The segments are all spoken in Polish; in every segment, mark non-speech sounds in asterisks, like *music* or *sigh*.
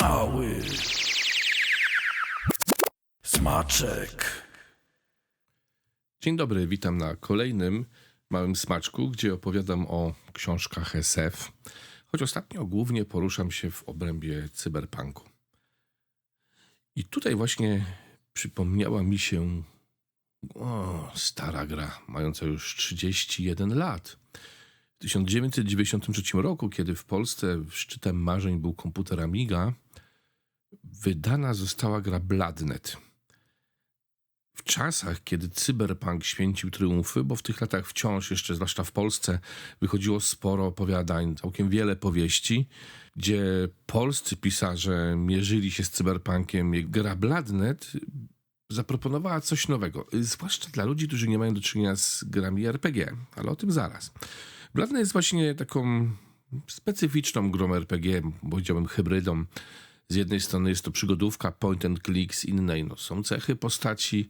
Mały smaczek. Dzień dobry, witam na kolejnym małym smaczku, gdzie opowiadam o książkach SF, choć ostatnio głównie poruszam się w obrębie cyberpunku. I tutaj właśnie przypomniała mi się o, stara gra, mająca już 31 lat. W 1993 roku, kiedy w Polsce szczytem marzeń był komputer Amiga, wydana została gra Bladnet – w czasach, kiedy cyberpunk święcił triumfy, bo w tych latach wciąż jeszcze, zwłaszcza w Polsce, wychodziło sporo opowiadań, całkiem wiele powieści, gdzie polscy pisarze mierzyli się z cyberpunkiem. Gra Bladnet zaproponowała coś nowego, zwłaszcza dla ludzi, którzy nie mają do czynienia z grami RPG, ale o tym zaraz. Bladnet jest właśnie taką specyficzną grą RPG, powiedziałbym hybrydą. Z jednej strony jest to przygodówka point and click, z innej no, są cechy postaci,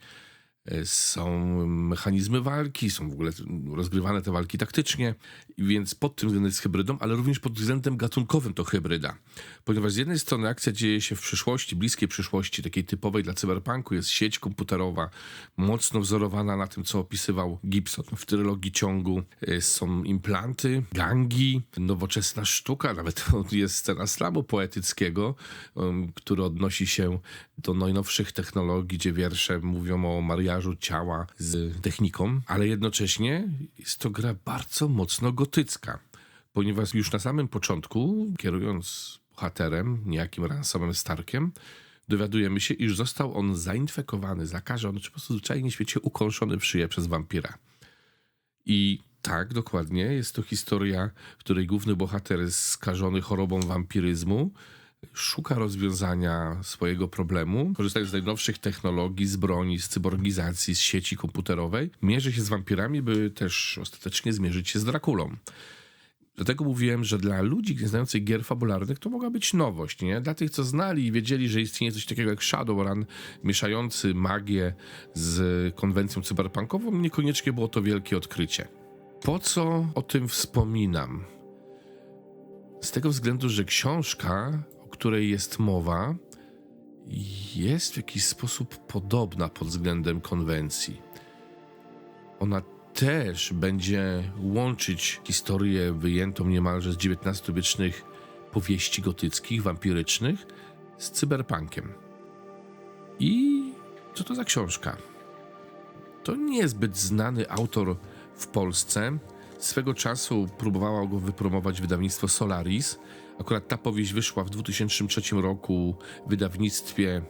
są mechanizmy walki, są w ogóle rozgrywane te walki taktycznie, więc pod tym względem jest hybrydą, ale również pod względem gatunkowym to hybryda. Ponieważ z jednej strony akcja dzieje się w przyszłości, bliskiej przyszłości, takiej typowej dla cyberpunku, jest sieć komputerowa, mocno wzorowana na tym, co opisywał Gibson w trylogii ciągu. E, są implanty, gangi, nowoczesna sztuka, nawet *laughs* jest scena slamu poetyckiego, um, który odnosi się do najnowszych technologii, gdzie wiersze mówią o mariażu ciała z techniką, ale jednocześnie jest to gra bardzo mocno gotycka, ponieważ już na samym początku, kierując bohaterem, niejakim Ransomem Starkiem, dowiadujemy się, iż został on zainfekowany, zakażony, czy po prostu zwyczajnie świecie ukąszony w szyję przez wampira. I tak, dokładnie, jest to historia, w której główny bohater jest skażony chorobą wampiryzmu, szuka rozwiązania swojego problemu, korzystając z najnowszych technologii, z broni, z cyborgizacji, z sieci komputerowej, mierzy się z wampirami, by też ostatecznie zmierzyć się z Drakulą. Dlatego mówiłem, że dla ludzi znających gier fabularnych to mogła być nowość, nie? Dla tych, co znali i wiedzieli, że istnieje coś takiego jak Shadowrun, mieszający magię z konwencją cyberpunkową, niekoniecznie było to wielkie odkrycie. Po co o tym wspominam? Z tego względu, że książka której jest mowa, jest w jakiś sposób podobna pod względem konwencji. Ona też będzie łączyć historię wyjętą niemalże z XIX-wiecznych powieści gotyckich, wampirycznych z cyberpunkiem. I co to za książka? To niezbyt znany autor w Polsce. Swego czasu próbowało go wypromować wydawnictwo Solaris, Akurat ta powieść wyszła w 2003 roku w wydawnictwie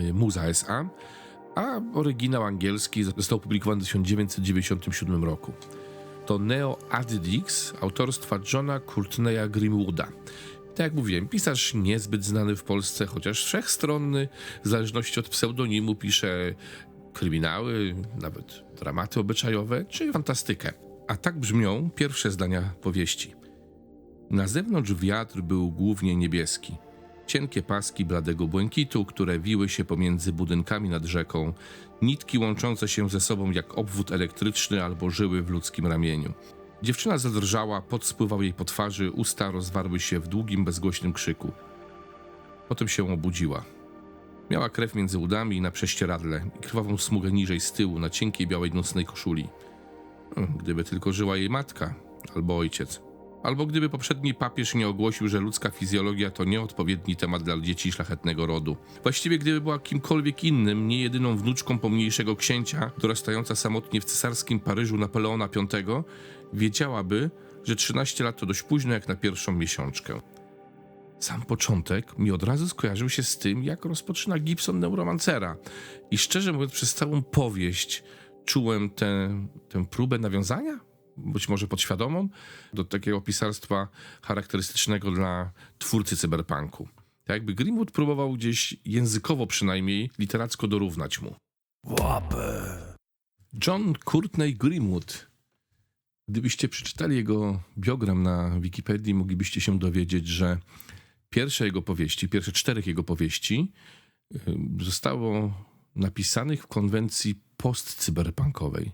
y, Muza S.A., a oryginał angielski został opublikowany w 1997 roku. To Neo Addix autorstwa Johna Courtneya Grimwooda. Tak jak mówiłem, pisarz niezbyt znany w Polsce, chociaż wszechstronny, w zależności od pseudonimu pisze kryminały, nawet dramaty obyczajowe czy fantastykę. A tak brzmią pierwsze zdania powieści. Na zewnątrz wiatr był głównie niebieski. Cienkie paski bladego błękitu, które wiły się pomiędzy budynkami nad rzeką, nitki łączące się ze sobą jak obwód elektryczny albo żyły w ludzkim ramieniu. Dziewczyna zadrżała, pot spływał jej po twarzy, usta rozwarły się w długim, bezgłośnym krzyku. Potem się obudziła. Miała krew między udami i na prześcieradle i krwawą smugę niżej z tyłu na cienkiej białej nocnej koszuli. Gdyby tylko żyła jej matka albo ojciec. Albo gdyby poprzedni papież nie ogłosił, że ludzka fizjologia to nieodpowiedni temat dla dzieci szlachetnego rodu. Właściwie gdyby była kimkolwiek innym, nie jedyną wnuczką pomniejszego księcia, dorastająca samotnie w cesarskim Paryżu Napoleona V, wiedziałaby, że 13 lat to dość późno jak na pierwszą miesiączkę. Sam początek mi od razu skojarzył się z tym, jak rozpoczyna Gibson Neuromancera. I szczerze mówiąc, przez całą powieść czułem tę, tę próbę nawiązania być może podświadomą, do takiego pisarstwa charakterystycznego dla twórcy cyberpunku. Tak jakby Greenwood próbował gdzieś językowo przynajmniej, literacko dorównać mu. Łapę. John Courtney Greenwood. Gdybyście przeczytali jego biogram na Wikipedii, moglibyście się dowiedzieć, że pierwsze jego powieści, pierwsze czterech jego powieści y, zostało napisanych w konwencji postcyberpunkowej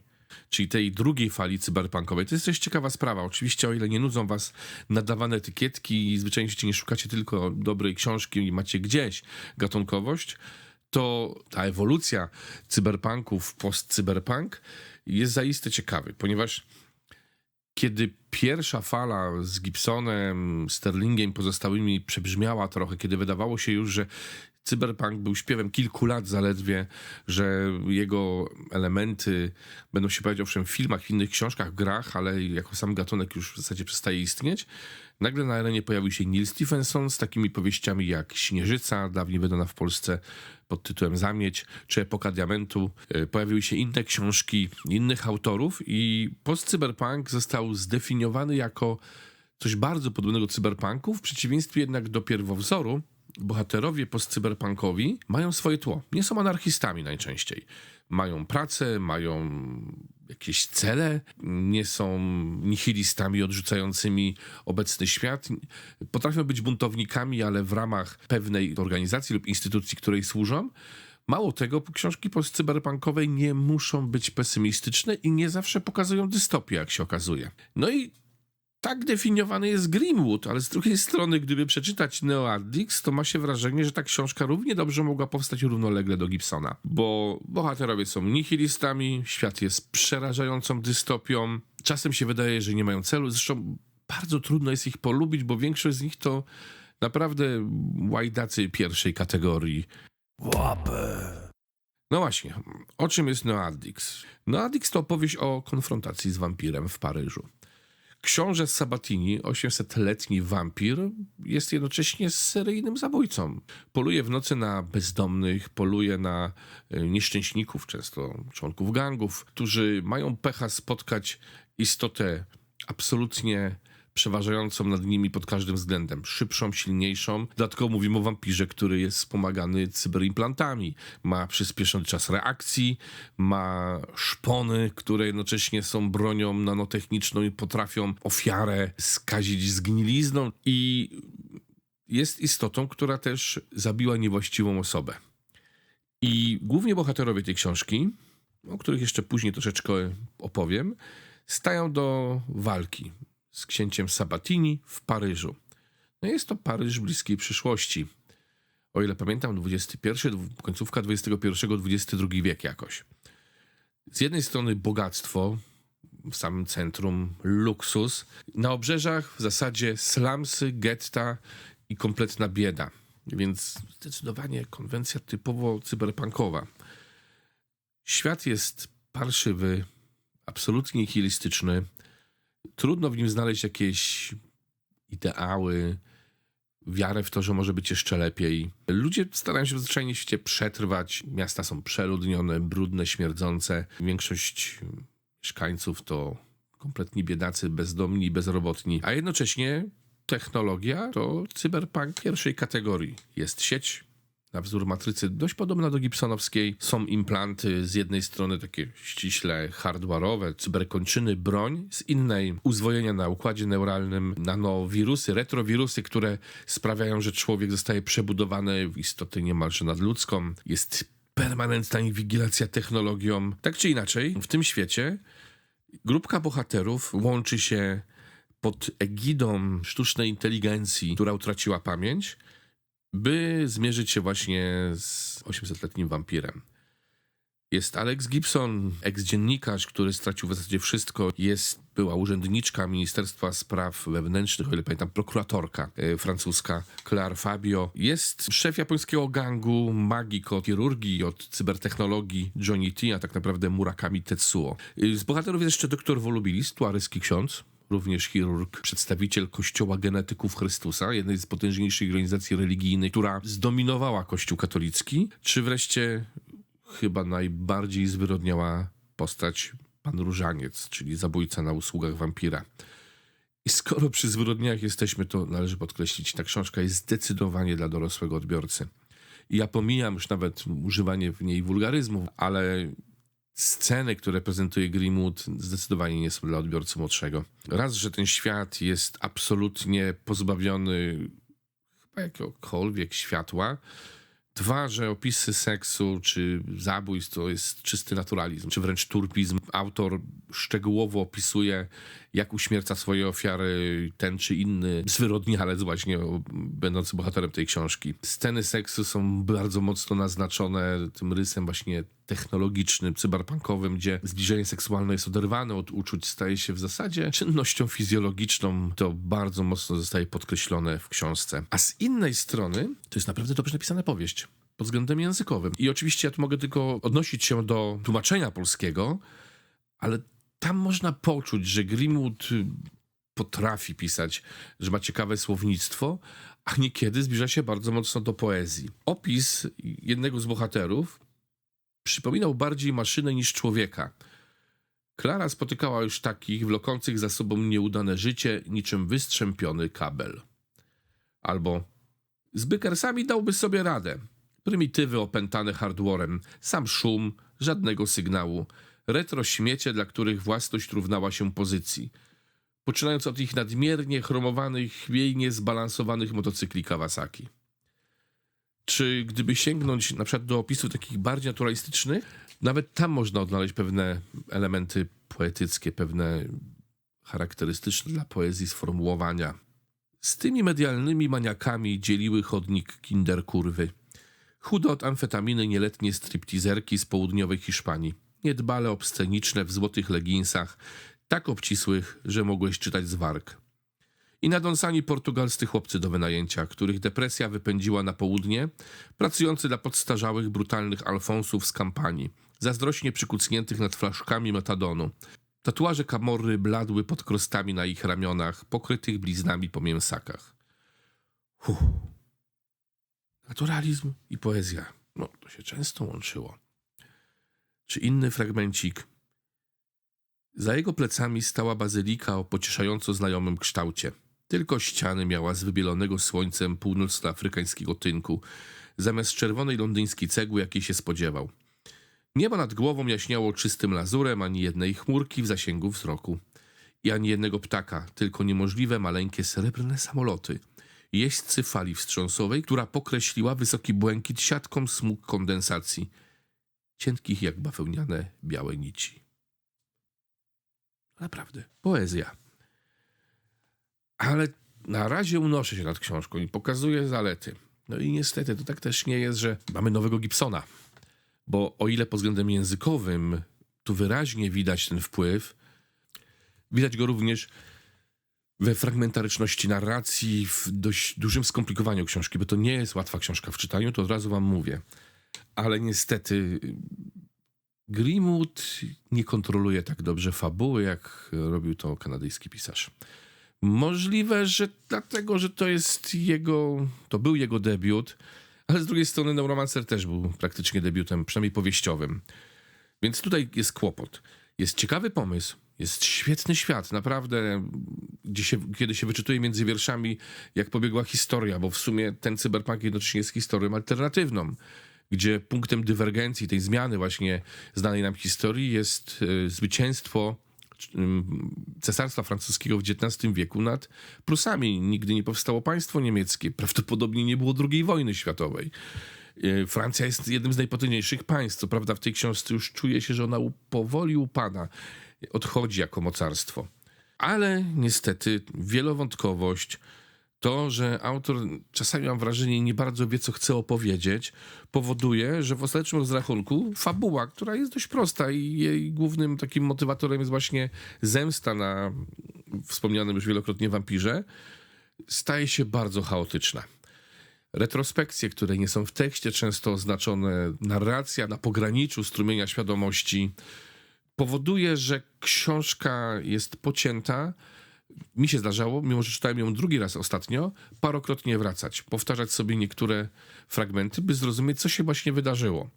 czyli tej drugiej fali cyberpunkowej. To jest też ciekawa sprawa. Oczywiście, o ile nie nudzą was nadawane etykietki i zwyczajnie nie szukacie tylko dobrej książki i macie gdzieś gatunkowość, to ta ewolucja cyberpunku w post-cyberpunk jest zaiste ciekawy, ponieważ kiedy pierwsza fala z Gibsonem, Sterlingiem pozostałymi przebrzmiała trochę, kiedy wydawało się już, że cyberpunk był śpiewem kilku lat zaledwie, że jego elementy będą się pojawiać owszem w filmach, w innych książkach, grach, ale jako sam gatunek już w zasadzie przestaje istnieć. Nagle na arenie pojawił się Neil Stephenson z takimi powieściami jak Śnieżyca, dawniej wydana w Polsce pod tytułem Zamieć, czy Epoka Diamentu. E, Pojawiły się inne książki innych autorów i post-cyberpunk został zdefiniowany jako coś bardzo podobnego cyberpunku, w przeciwieństwie jednak do pierwowzoru, bohaterowie postcyberpunkowi mają swoje tło. Nie są anarchistami najczęściej. Mają pracę, mają jakieś cele, nie są nihilistami odrzucającymi obecny świat. Potrafią być buntownikami, ale w ramach pewnej organizacji lub instytucji, której służą. Mało tego, książki postcyberpunkowej nie muszą być pesymistyczne i nie zawsze pokazują dystopię, jak się okazuje. No i tak definiowany jest Greenwood, ale z drugiej strony, gdyby przeczytać Neo Addicts, to ma się wrażenie, że ta książka równie dobrze mogła powstać równolegle do Gibsona, bo bohaterowie są nihilistami, świat jest przerażającą dystopią, czasem się wydaje, że nie mają celu, zresztą bardzo trudno jest ich polubić, bo większość z nich to naprawdę łajdacy pierwszej kategorii. Łapę. No właśnie, o czym jest No Addicts? No Addicts to opowieść o konfrontacji z wampirem w Paryżu. Książę Sabatini, 800-letni wampir, jest jednocześnie seryjnym zabójcą. Poluje w nocy na bezdomnych, poluje na e, nieszczęśników, często członków gangów, którzy mają pecha spotkać istotę absolutnie przeważającą nad nimi pod każdym względem. Szybszą, silniejszą. Dodatkowo mówimy o wampirze, który jest wspomagany cyberimplantami. Ma przyspieszony czas reakcji, ma szpony, które jednocześnie są bronią nanotechniczną i potrafią ofiarę skazić zgnilizną i jest istotą, która też zabiła niewłaściwą osobę. I głównie bohaterowie tej książki, o których jeszcze później troszeczkę opowiem, stają do walki z księciem Sabatini w Paryżu. No jest to Paryż bliskiej przyszłości. O ile pamiętam, XXI, końcówka XXI, XXI wiek jakoś. Z jednej strony bogactwo w samym centrum, luksus. Na obrzeżach w zasadzie slumsy, getta i kompletna bieda. Więc zdecydowanie konwencja typowo cyberpunkowa. Świat jest parszywy, absolutnie nihilistyczny. Trudno w nim znaleźć jakieś ideały, wiarę w to, że może być jeszcze lepiej. Ludzie starają się w zwyczajnie świecie przetrwać. Miasta są przeludnione, brudne, śmierdzące. Większość mieszkańców to kompletni biedacy, bezdomni, bezrobotni. A jednocześnie technologia to cyberpunk pierwszej kategorii. Jest sieć, na wzór matrycy dość podobna do gibsonowskiej. Są implanty z jednej strony takie ściśle hardware'owe, cyberkończyny, broń, z innej uzwojenia na układzie neuralnym, nanowirusy, retrowirusy, które sprawiają, że człowiek zostaje przebudowany w istotę niemalże nadludzką. Jest permanentna inwigilacja technologią. Tak czy inaczej, w tym świecie grupka bohaterów łączy się pod egidą sztucznej inteligencji, która utraciła pamięć, by zmierzyć się właśnie z 800-letnim wampirem. Jest Alex Gibson, eks-dziennikarz, który stracił w zasadzie wszystko. Jest, była urzędniczka Ministerstwa Spraw Wewnętrznych, o ile pamiętam, prokuratorka e, francuska Claire Fabio. Jest szef japońskiego gangu magik od chirurgii, od cybertechnologii Johnny T, a tak naprawdę Murakami Tetsuo. E, Z bohaterów jest jeszcze doktor Volubilis, tuaryski ksiądz, również chirurg, przedstawiciel Kościoła Genetyków Chrystusa, jednej z potężniejszych organizacji religijnych, która zdominowała Kościół katolicki, czy wreszcie chyba najbardziej zwyrodniała postać pan Różaniec, czyli zabójca na usługach wampira. I skoro przy zwyrodniach jesteśmy, to należy podkreślić, ta książka jest zdecydowanie dla dorosłego odbiorcy. I ja pomijam już nawet używanie w niej wulgaryzmów, ale sceny, które prezentuje Greenwood, zdecydowanie nie są dla odbiorcy młodszego. Raz, że ten świat jest absolutnie pozbawiony chyba jakiegokolwiek światła, Dwa, że opisy seksu czy zabójstw to jest czysty naturalizm, czy wręcz turpizm. Autor szczegółowo opisuje, jak uśmierca swoje ofiary ten czy inny zwyrodnialec właśnie będący bohaterem tej książki. Sceny seksu są bardzo mocno naznaczone tym rysem właśnie technologicznym, cyberpunkowym, gdzie zbliżenie seksualne jest oderwane od uczuć, staje się w zasadzie czynnością fizjologiczną. To bardzo mocno zostaje podkreślone w książce. A z innej strony to jest naprawdę dobrze napisana powieść pod względem językowym. I oczywiście ja tu mogę tylko odnosić się do tłumaczenia polskiego, ale tam można poczuć, że Greenwood potrafi pisać, że ma ciekawe słownictwo, a niekiedy zbliża się bardzo mocno do poezji. Opis jednego z bohaterów przypominał bardziej maszynę niż człowieka. Klara spotykała już takich, wlokących za sobą nieudane życie, niczym wystrzępiony kabel. Albo z bykersami dałby sobie radę. Prymitywy opętane hardwarem, sam szum, żadnego sygnału, retro śmiecie, dla których własność równała się pozycji. Poczynając od ich nadmiernie chromowanych, chwiejnie zbalansowanych motocykli Kawasaki. Czy gdyby sięgnąć na przykład do opisów takich bardziej naturalistycznych, nawet tam można odnaleźć pewne elementy poetyckie, pewne charakterystyczne dla poezji sformułowania. Z tymi medialnymi maniakami dzieliły chodnik kinderkurwy. Chudo od amfetaminy nieletnie striptizerki z południowej Hiszpanii. Niedbale obsceniczne w złotych leginsach, tak obcisłych, że mogłeś czytać z warg. I nadąsani portugalscy chłopcy do wynajęcia, których depresja wypędziła na południe, pracujący dla podstarzałych, brutalnych alfonsów z kampanii, zazdrośnie przykucniętych nad flaszkami metadonu. Tatuaże kamorry bladły pod krostami na ich ramionach, pokrytych bliznami po mięsakach. Huh. Naturalizm i poezja. No, to się często łączyło. Czy inny fragmencik. Za jego plecami stała bazylika o pocieszająco znajomym kształcie. Tylko ściany miała z wybielonego słońcem północnoafrykańskiego tynku, zamiast czerwonej londyńskiej cegły, jakiej się spodziewał. Niebo nad głową jaśniało czystym lazurem, ani jednej chmurki w zasięgu wzroku. I ani jednego ptaka, tylko niemożliwe maleńkie srebrne samoloty. Jeźdźcy fali wstrząsowej, która pokreśliła wysoki błękit siatką smug kondensacji, cienkich jak bawełniane białe nici. Naprawdę, poezja. Ale na razie unoszę się nad książką i pokazuję zalety. No i niestety to tak też nie jest, że mamy nowego Gibsona. Bo o ile pod względem językowym tu wyraźnie widać ten wpływ, widać go również we fragmentaryczności narracji, w dość dużym skomplikowaniu książki, bo to nie jest łatwa książka w czytaniu, to od razu wam mówię. Ale niestety Greenwood nie kontroluje tak dobrze fabuły, jak robił to kanadyjski pisarz. Możliwe, że dlatego, że to jest jego, to był jego debiut, ale z drugiej strony Neuromancer też był praktycznie debiutem, przynajmniej powieściowym. Więc tutaj jest kłopot. Jest ciekawy pomysł, jest świetny świat, naprawdę, się, kiedy się wyczytuje między wierszami, jak pobiegła historia, bo w sumie ten cyberpunk jednocześnie jest historią alternatywną, gdzie punktem dywergencji, tej zmiany właśnie znanej nam historii jest y, zwycięstwo cesarstwa francuskiego w XIX wieku nad Prusami. Nigdy nie powstało państwo niemieckie. Prawdopodobnie nie było II wojny światowej. E, Francja jest jednym z najpotężniejszych państw. Co prawda w tej książce już czuje się, że ona powoli upada. Odchodzi jako mocarstwo. Ale niestety wielowątkowość, to, że autor czasami mam wrażenie nie bardzo wie, co chce opowiedzieć, powoduje, że w ostatecznym rozrachunku fabuła, która jest dość prosta i jej głównym takim motywatorem jest właśnie zemsta na wspomnianym już wielokrotnie wampirze, staje się bardzo chaotyczna. Retrospekcje, które nie są w tekście, często oznaczone narracja na pograniczu strumienia świadomości, powoduje, że książka jest pocięta. Mi się zdarzało, mimo że czytałem ją drugi raz ostatnio, parokrotnie wracać, powtarzać sobie niektóre fragmenty, by zrozumieć, co się właśnie wydarzyło.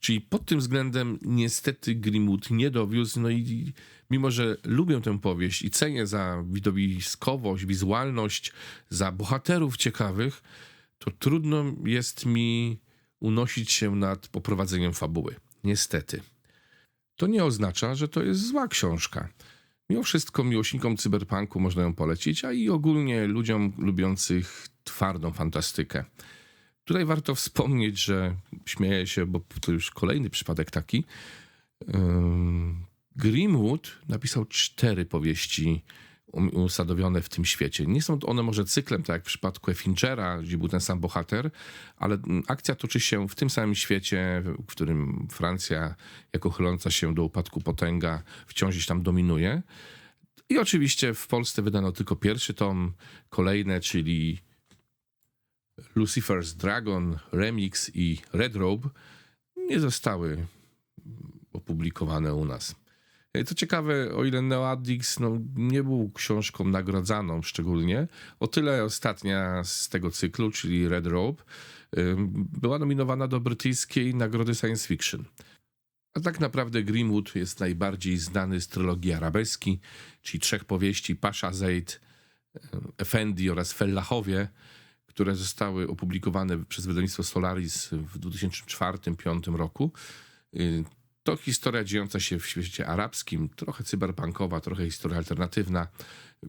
Czyli pod tym względem niestety Grimwood nie dowiózł, no i mimo, że lubię tę powieść i cenię za widowiskowość, wizualność, za bohaterów ciekawych, to trudno jest mi unosić się nad poprowadzeniem fabuły. Niestety. To nie oznacza, że to jest zła książka. Mimo wszystko miłośnikom cyberpunku można ją polecić, a i ogólnie ludziom lubiących twardą fantastykę. Tutaj warto wspomnieć, że śmieję się, bo to już kolejny przypadek taki. Ym, Greenwood napisał cztery powieści usadowione w tym świecie. Nie są one może cyklem, tak jak w przypadku Effingera, gdzie był ten sam bohater, ale mm, akcja toczy się w tym samym świecie, w którym Francja, jako chyląca się do upadku potęga, wciąż gdzieś tam dominuje. I oczywiście w Polsce wydano tylko pierwszy tom, kolejne, czyli Lucifer's Dragon, Remix i Red Robe, nie zostały opublikowane u nas. E, Co ciekawe, o ile Neoaddix no, nie był książką nagradzaną szczególnie, o tyle ostatnia z tego cyklu, czyli Red Robe, ym, była nominowana do brytyjskiej nagrody science fiction. A tak naprawdę Greenwood jest najbardziej znany z trylogii arabeski, czyli trzech powieści Pasha Zaid, Effendi oraz Fellahowie, które zostały opublikowane przez wydawnictwo Solaris w 2004-2005 roku. To historia dziejąca się w świecie arabskim, trochę cyberpunkowa, trochę historia alternatywna.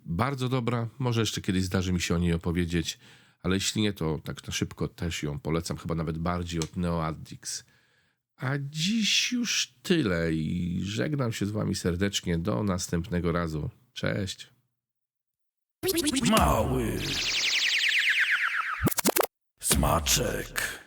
Bardzo dobra, może jeszcze kiedyś zdarzy mi się o niej opowiedzieć, ale jeśli nie, to tak na szybko też ją polecam, chyba nawet bardziej od Neoaddix. A dziś już tyle i żegnam się z wami serdecznie. Do następnego razu. Cześć. Mały. Smaczek.